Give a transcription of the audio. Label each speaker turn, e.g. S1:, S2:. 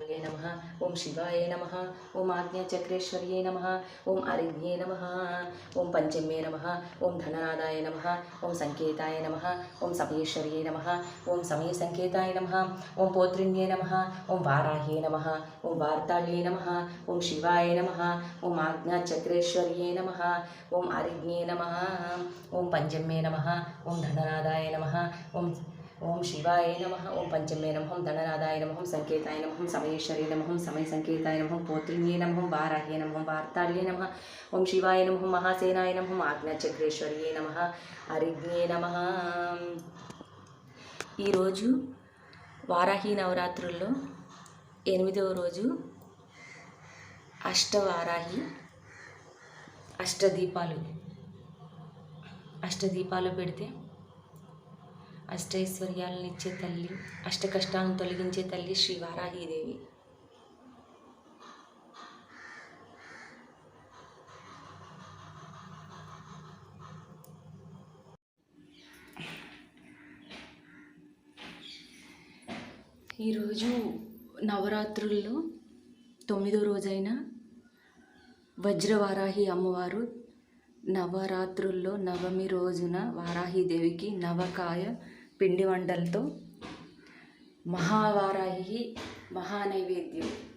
S1: నమ ఓం శివాయ నమ ఓం ఆజ్ఞాచక్రేశ్వర్యే నమ ఓం అరిజ్ఞే నమ ఓం పంచమ్యే నమ ఓం ధననాదాయ నమ ఓం సంకేతాయ నమ ఓం సమయేశ్వర్యే నమ ఓం సమయ సంకేతాయ నమ ఓం పోత్రిణ్యే నమ ఓం వారాహ్యే నమ ఓం వార్తాళ్యే నమ ఓం శివాయ నమ ఓం ఆజ్ఞాచక్రేశ్వర్యే నమ ఓం అరిజ్ఞే నమ ఓం పంచమ్యే నమ ఓం ధననాదాయ నమ ఓం ఓం శివాయ నమ ఓం పంచమే నమహం ఓం ధననాదాయ నమ సంకేతాయ నమహం సమయేశ్వరే నమహం సమయ సంకేతాయ నమహం ఓం పోత్రిణ్యే నమ వారాహ్యే వార్తాళ్యే నమ ఓం శివాయ నమహం మహాసేనాయ నమహం ఆజ్ఞాచక్రేశ్వర్యే నమ హరిజ్ఞే నమ ఈరోజు వారాహి నవరాత్రుల్లో ఎనిమిదవ రోజు అష్టవారాహి అష్టదీపాలు అష్టదీపాలు పెడితే అష్టైశ్వర్యాలను ఇచ్చే తల్లి అష్ట కష్టాలను తొలగించే తల్లి శ్రీ వారాహీదేవి ఈరోజు నవరాత్రుల్లో తొమ్మిదో రోజైన వజ్రవారాహి అమ్మవారు నవరాత్రుల్లో నవమి రోజున వారాహిదేవికి నవకాయ పిండి వంటలతో మహావారాహి మహానైవేద్యం.